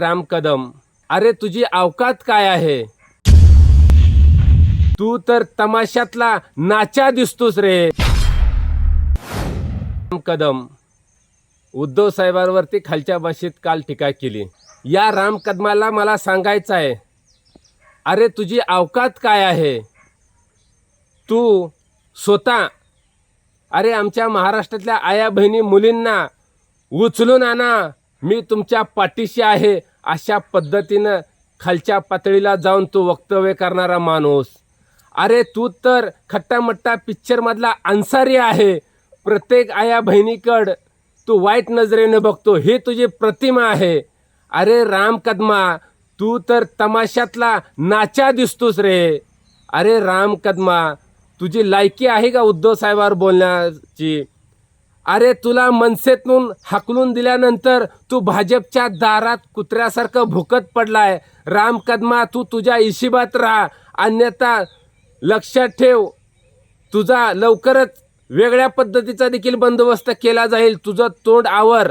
राम कदम. अरे तुझी अवकात काय आहे? तू तर तमाशातला नाचा दिसतोस रे. राम कदम. उद्धव साहेबांवरती खालच्या भाषेत काल टीका केली. या राम कदमाला मला सांगायचं आहे. अरे तुझी अवकात काय आहे? तू स्वतः अरे आमच्या महाराष्ट्रातल्या आया बहिणी मुलींना उचलून आणा. मी तुमच्या पाठीशी आहे. अशा पद्धतीनं खालच्या पातळीला जाऊन तू वक्तव्य करणारा माणूस. अरे तू तर खट्टामट्टा पिक्चरमधला अन्सारी आहे. प्रत्येक आया बहिणीकड तू वाईट नजरेने बघतो ही तुझी प्रतिमा आहे. अरे राम कदमा तू तर तमाशातला नाचा दिसतोस रे. अरे राम कदमा तुझी लायकी आहे का उद्धव साहेबावर बोलण्याची? अरे तुला मनसेतून हाकलून दिल्यानंतर तू भाजपच्या दारात कुत्र्यासारखं भुकत पडलाय. राम कदमा तू तुझ्या इशिबात राहा. अन्यथा लक्षात ठेव तुझा लवकरच वेगळ्या पद्धतीचा देखील बंदोबस्त केला जाईल. तुझं तोंड आवर.